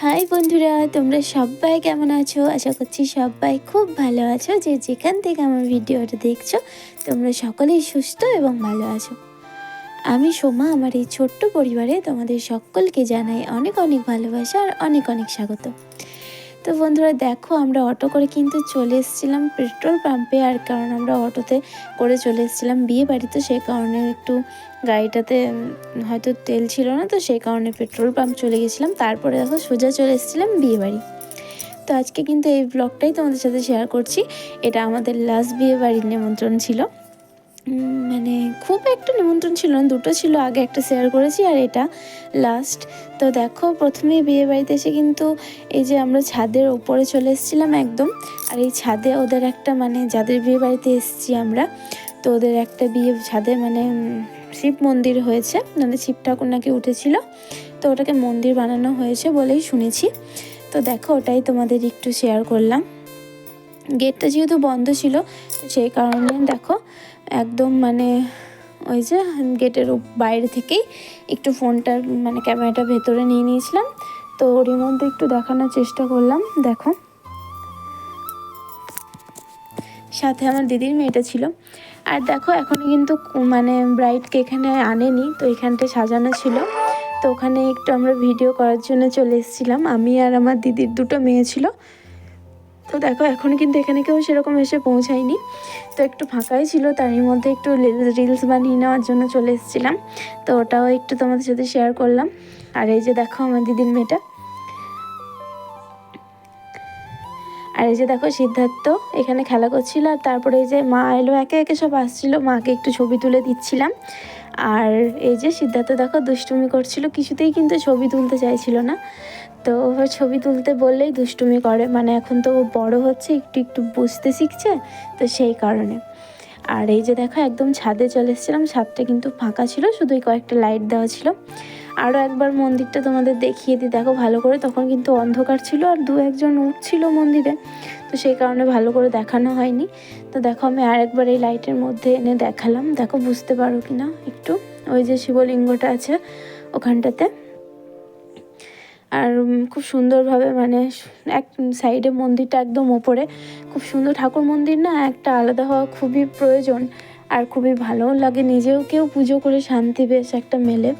High বন্ধুরা, তোমরা সবাই কেমন আছো? আশা করছি সবাই খুব ভালো আছো। যে যেখান থেকে আমার ভিডিওটা দেখছ, তোমরা সকলেই সুস্থ এবং ভালো আছো। আমি সোমা, আমার এই ছোট্ট পরিবারে তোমাদের সকলকে জানাই অনেক অনেক ভালোবাসা আর অনেক অনেক স্বাগত। তো বন্ধুরা দেখো, আমরা অটো করে কিন্তু চলে এসেছিলাম পেট্রোল পাম্পে। আর কারণ আমরা অটোতে করে চলে এসেছিলাম বিয়ে বাড়িতে সেই কারণে একটু গাড়িটাতে হয়তো তেল ছিল না, তো সেই কারণে পেট্রোল পাম্প চলে গেছিলাম। তারপরে দেখো, সোজা চলে এসেছিলাম বিয়ে বাড়ি। তো আজকে কিন্তু এই ব্লগটাই তোমাদের সাথে শেয়ার করছি। এটা আমাদের লাস্ট বিয়ে বাড়ির নিমন্ত্রণ ছিল। মানে খুব একটা নিমন্ত্রণ ছিল না। দুটো ছিল, আগে একটা শেয়ার করেছি আর এটা লাস্ট তো দেখো প্রথমে বিয়ে বাড়িতে এসে কিন্তু এই যে আমরা ছাদের ওপরে চলে এসেছিলাম একদম। আর এই ছাদে ওদের একটা মানে যাদের বিয়ে বাড়িতে এসেছি আমরা, তো ওদের একটা বিয়ে ছাদে মানে শিব মন্দির হয়েছে। মানে শিব ঠাকুর নাকি উঠেছিল। তো ওটাকে মন্দির বানানো হয়েছে বলেই শুনেছি। তো দেখো, ওটাই তোমাদের একটু শেয়ার করলাম। গেটটা যেহেতু বন্ধ ছিল সেই কারণে দেখো একদম মানে ওই যে গেটের বাইরে থেকেই একটু ফোনটার মানে ক্যামেরাটা ভেতরে নিয়ে নিয়েছিলাম। তো ওরই মধ্যে একটু দেখানোর চেষ্টা করলাম, দেখো। সাথে আমার দিদির মেয়েটা ছিল। আর দেখো এখনও কিন্তু মানে ব্রাইডকে এখানে আনেনি, তো এখানটা সাজানো ছিল। তো ওখানে একটু আমরা ভিডিও করার জন্য চলে এসেছিলাম। আমি আর আমার দিদির দুটো মেয়ে ছিল। তো দেখো এখন কিন্তু এখানে কেউ সেরকম এসে পৌঁছায়নি। তো একটু ফাঁকাই ছিল, তারই মধ্যে একটু রিলস বানিয়ে নেওয়ার জন্য চলে এসেছিলাম। তো ওটাও একটু তোমাদের সাথে শেয়ার করলাম। আর এই যে দেখো আমার দিদির মেয়েটা। আর এই যে দেখো সিদ্ধার্থ, এখানে খেলা করছিল, আর তারপরে এই যে মা এলো, একে একে সব আসছিল। মাকে একটু ছবি তুলে দিচ্ছিলাম। আর এই যে সিদ্ধার্থ দেখো দুষ্টুমি করছিল, কিছুতেই কিন্তু ছবি তুলতে চাইছিল না। তো ছবি তুলতে বললেই দুষ্টুমি করে মানে এখন তো বড় হচ্ছে, একটু একটু বুঝতে শিখছে, তো সেই কারণে। আর এই যে দেখো একদম ছাদে চলে এসেছিলাম, ছাদটা কিন্তু ফাঁকা ছিল শুধুই কয়েকটা লাইট দেওয়া ছিল। আরও একবার মন্দিরটা তোমাদের দেখিয়ে দিই, দেখো ভালো করে, তখন কিন্তু অন্ধকার ছিল আর দু একজন উঠছিল মন্দিরে, তো সেই কারণে ভালো করে দেখানো হয়নি। তো দেখো, আমি আরেকবার এই লাইটের মধ্যে এনে দেখালাম। দেখো, বুঝতে পারো কি না একটু। ওই যে শিবলিঙ্গটা আছে ওখানটাতে। আর খুব সুন্দরভাবে মানে এক সাইডে মন্দিরটা একদম ওপরে। খুব সুন্দর ঠাকুর মন্দির না, একটা আলাদা হওয়া খুবই প্রয়োজন। আর খুবই ভালোও লাগে নিজেও কেউ পুজো করে শান্তি বেশ একটা মেলে।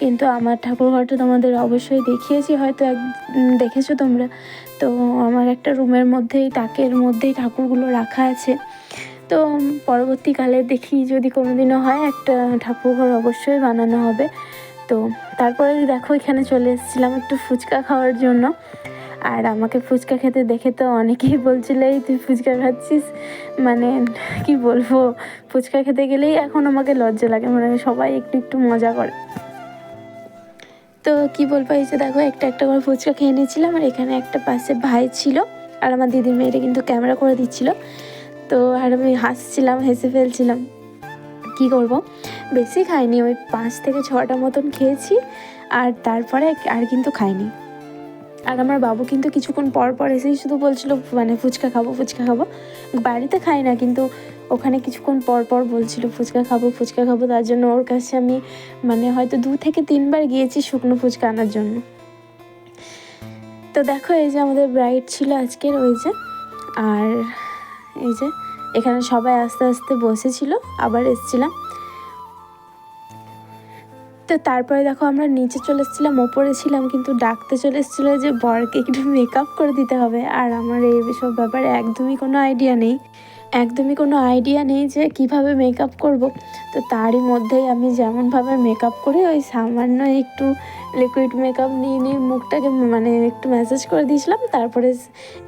কিন্তু আমার ঠাকুর ঘরটা তোমাদের অবশ্যই দেখিয়েছি, হয়তো এক দেখেছ তোমরা। তো আমার একটা রুমের মধ্যেই, তাকের মধ্যেই ঠাকুরগুলো রাখা আছে। তো পরবর্তীকালে দেখি যদি কোনোদিনও হয়, একটা ঠাকুর ঘর অবশ্যই বানানো হবে। তো তারপরে দেখো, এখানে চলে এসেছিলাম একটু ফুচকা খাওয়ার জন্য। আর আমাকে ফুচকা খেতে দেখে তো অনেকেই বলছিল, এই তুই ফুচকা খাচ্ছিস? মানে কি বলব, ফুচকা খেতে গেলেই এখন আমাকে লজ্জা লাগে মানে সবাই একটু একটু মজা করে। তো কি বলব, এই যে দেখো, একটা একটা করে ফুচকা খেয়ে নিয়েছিলাম আর এখানে একটা পাশে ভাই ছিল আর আমার দিদির মেয়েটা কিন্তু ক্যামেরা করে দিচ্ছিল। তো আর আমি হাসছিলাম, হেসে ফেলছিলাম। কি করব? বেশি খাইনি, ওই পাঁচ থেকে ছটা মতন খেয়েছি আর তারপরে আর কিন্তু খাইনি। আর আমার বাবু কিন্তু কিছুক্ষণ পর পর এসেই শুধু বলছিল মানে ফুচকা খাব ফুচকা খাব। বাড়িতে খাই না, কিন্তু ওখানে কিছুক্ষণ পর পর বলছিল, ফুচকা খাব ফুচকা খাব। তার জন্য ওর কাছে আমি মানে হয়তো দু থেকে তিনবার গিয়েছি শুকনো ফুচকা আনার জন্য। তো দেখো, এই যে আমাদের ব্রাইড ছিল আজকের, ওই যে, আর এই যে, এখানে সবাই আস্তে আস্তে বসেছিল, আবার এসছিলাম। তো তারপরে দেখো, আমরা নিচে চলে এসেছিলাম, ওপরে ছিলাম, কিন্তু ডাকতে চলে এসেছিল যে, বরকে একটু মেকআপ করে দিতে হবে। আর আমার এই সব ব্যাপারে একদমই কোনো আইডিয়া নেই। একদমই কোনো আইডিয়া নেই যে কীভাবে মেকআপ করব। তো তারই মধ্যেই আমি যেমনভাবে মেকআপ করি ওই সামান্য একটু লিকুইড মেকআপ নিয়ে নিয়ে মুখটাকে মানে একটু ম্যাসেজ করে দিয়েছিলাম। তারপরে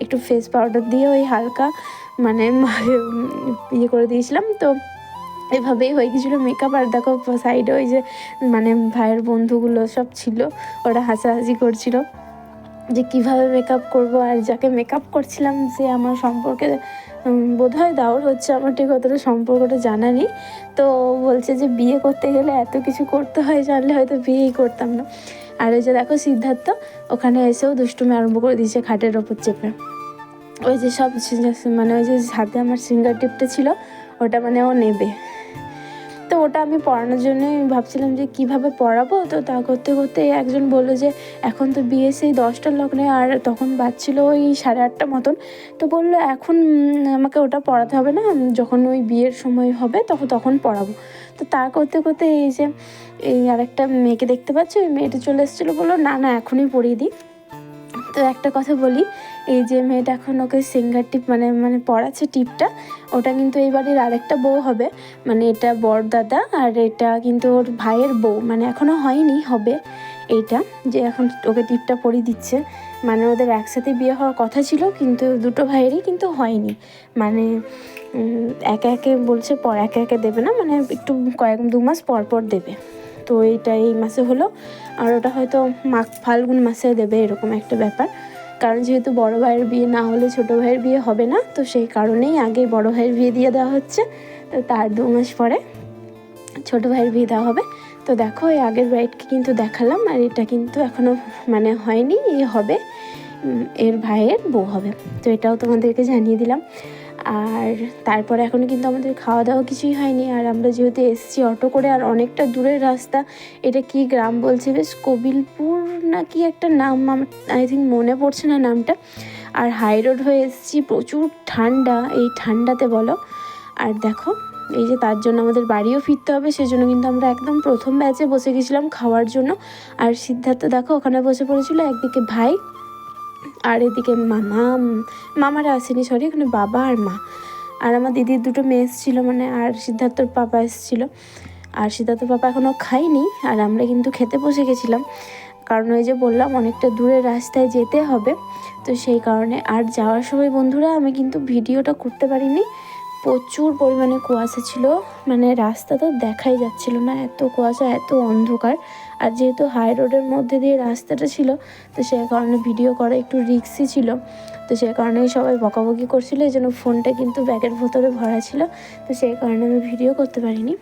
একটু ফেস পাউডার দিয়ে ওই হালকা মানে ইয়ে করে দিয়েছিলাম। তো এভাবেই হয়ে গেছিল মেকআপ আর দেখো সাইডে ওই যে মানে ভাইয়ের বন্ধুগুলো সব ছিল, ওরা হাসাহাসি করছিল। যে কীভাবে মেকআপ করব আর যাকে মেকআপ করছিলাম সে আমার সম্পর্কে বোধ হয় দাওর হচ্ছে আমার ঠিক অতটা সম্পর্কটা জানা নেই। তো বলছে যে বিয়ে করতে গেলে এত কিছু করতে হয়, জানলে হয়তো বিয়েই করতাম না। আর ওই যে দেখো সিদ্ধার্থ, ওখানে এসেও দুষ্টুমি আরম্ভ করে দিয়েছে খাটের ওপর চেপে। ওই যে সব মানে ওই যে হাতে আমার সিঙ্গার টিপটা ছিল, ওটা মানে ও নেবে। ওটা আমি পড়ানোর জন্য ভাবছিলাম যে কীভাবে পড়াবো। তো তা করতে করতে একজন বলল যে, এখন তো বিয়ে সেই দশটার লগ্নে আর তখন বাজছিল ওই সাড়ে আটটা মতন। তো বলল, এখন আমাকে ওটা পড়াতে হবে না যখন ওই বিয়ের সময় হবে তখন তখন পড়াবো। তো তা করতে করতে এই যে, এই আরেকটা মেয়েকে দেখতে পাচ্ছ, ওই মেয়েটা চলে এসেছিল, বলল, না না, এখনই পড়িয়ে দিই। তো একটা কথা বলি এই যে মেয়েটা এখন ওকে সিঙ্গার টিপ মানে মানে পড়াচ্ছে টিপটা ওটা কিন্তু এই বাড়ির আরেকটা বউ হবে। মানে এটা বড় দাদা আর এটা কিন্তু ওর ভাইয়ের বউ। মানে এখনও হয়নি, হবে এইটা যে এখন ওকে টিপটা পরিয়ে দিচ্ছে। মানে ওদের একসাথে বিয়ে হওয়ার কথা ছিল, কিন্তু দুটো ভাইয়েরই কিন্তু হয়নি। মানে একে একে বলছে পর, একে একে দেবে না মানে একটু কয়েক দু মাস পর পর দেবে। তো এইটা এই মাসে হলো, আর ওটা হয়তো মাঘ, ফাল্গুন মাসে দেবে, এরকম একটা ব্যাপার। কারণ যেহেতু বড় ভাইয়ের বিয়ে না হলে ছোট ভাইয়ের বিয়ে হবে না, তো সেই কারণেই আগে বড় ভাইয়ের বিয়ে দিয়ে দেওয়া হচ্ছে। তো তার দু মাস পরে ছোট ভাইয়ের বিয়ে দেওয়া হবে। তো দেখো, এই আগের ব্রাইডকে কিন্তু দেখালাম আর এটা কিন্তু এখনও মানে হয়নি, এ হবে এর ভাইয়ের বউ হবে। তো এটাও তোমাদেরকে জানিয়ে দিলাম। আর তারপরে এখনও কিন্তু আমাদের খাওয়া দাওয়া কিছুই হয়নি। আর আমরা যেহেতু এসেছি অটো করে, আর অনেকটা দূরের রাস্তা, এটা কি গ্রাম বলছে বেশ? কবিলপুর না কি একটা নাম আই থিঙ্ক মনে পড়ছে না নামটা। আর হাই রোড হয়ে এসেছি, প্রচুর ঠান্ডা, এই ঠান্ডাতে বলো। আর দেখো, এই যে তার জন্য আমাদের বাড়িও ফিরতে হবে, সেজন্য কিন্তু আমরা একদম প্রথম ব্যাচে বসে গেছিলাম খাওয়ার জন্য। আর সিদ্ধার্থ দেখো, ওখানে বসে পড়েছিল, একদিকে ভাই আর এদিকে মামা মামারা আসেনি সরি এখানে বাবা আর মা। আর আমার দিদির দুটো মেয়ে এসেছিল মানে আর সিদ্ধার্থর পাপা এসেছিল। আর সিদ্ধার্থ পাপা এখনও খাইনি আর আমরা কিন্তু খেতে বসে গেছিলাম। কারণ ওই যে বললাম, অনেকটা দূরে রাস্তায় যেতে হবে। তো সেই কারণে আর যাওয়ার সময় বন্ধুরা, আমি কিন্তু ভিডিওটা করতে পারিনি। প্রচুর পরিমাণে কুয়াশা ছিল। মানে রাস্তা তো দেখাই যাচ্ছিল না, এত কুয়াশা, এত অন্ধকার। আর যেহেতু হাই রোডের মধ্যে দিয়ে রাস্তাটা ছিল, তো সেই কারণে ভিডিও করা একটু রিক্সি ছিল। তো সেই কারণেই সবাই বকাবকি করছিল, এই জন্য ফোনটা কিন্তু ব্যাগের ভেতরে ভরা ছিল। তো সেই কারণে আমি ভিডিও করতে পারিনি।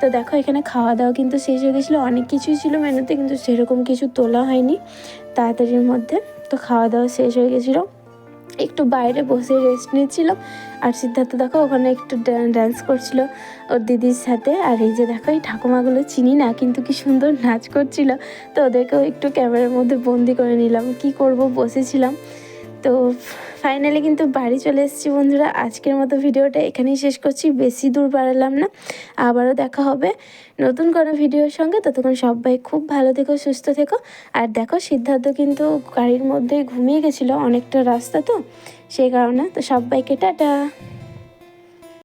তো দেখো, এখানে খাওয়া দাওয়া কিন্তু শেষ হয়ে গেছিল, অনেক কিছুই ছিল মেনুতে, কিন্তু সেরকম কিছু তোলা হয়নি তাড়াতাড়ির মধ্যে। তো খাওয়া দাওয়া শেষ হয়ে গেছিল। একটু বাইরে বসে রেস্ট নিচ্ছিলাম আর সিদ্ধার্থ দেখো ওখানে একটু ড্যান্স করছিল ওর দিদির সাথে। আর এই যে দেখো, এই ঠাকুমাগুলো চিনি না, কিন্তু কি সুন্দর নাচ করছিল। তো ওদেরকেও একটু ক্যামেরার মধ্যে বন্দি করে নিলাম। কি করব, বসেছিলাম। তো ফাইনালি কিন্তু বাড়ি চলে এসেছি বন্ধুরা। আজকের মতো ভিডিওটা এখানেই শেষ করছি। বেশি দূর বাড়ালাম না। আবারও দেখা হবে নতুন কোনো ভিডিওর সঙ্গে। ততক্ষণ সবাই খুব ভালো থেকো, সুস্থ থেকো। আর দেখো, সিদ্ধার্থ কিন্তু গাড়ির মধ্যেই ঘুমিয়ে গেছিল অনেকটা রাস্তা তো, সেই কারণে। তো সবাইকে টাটা।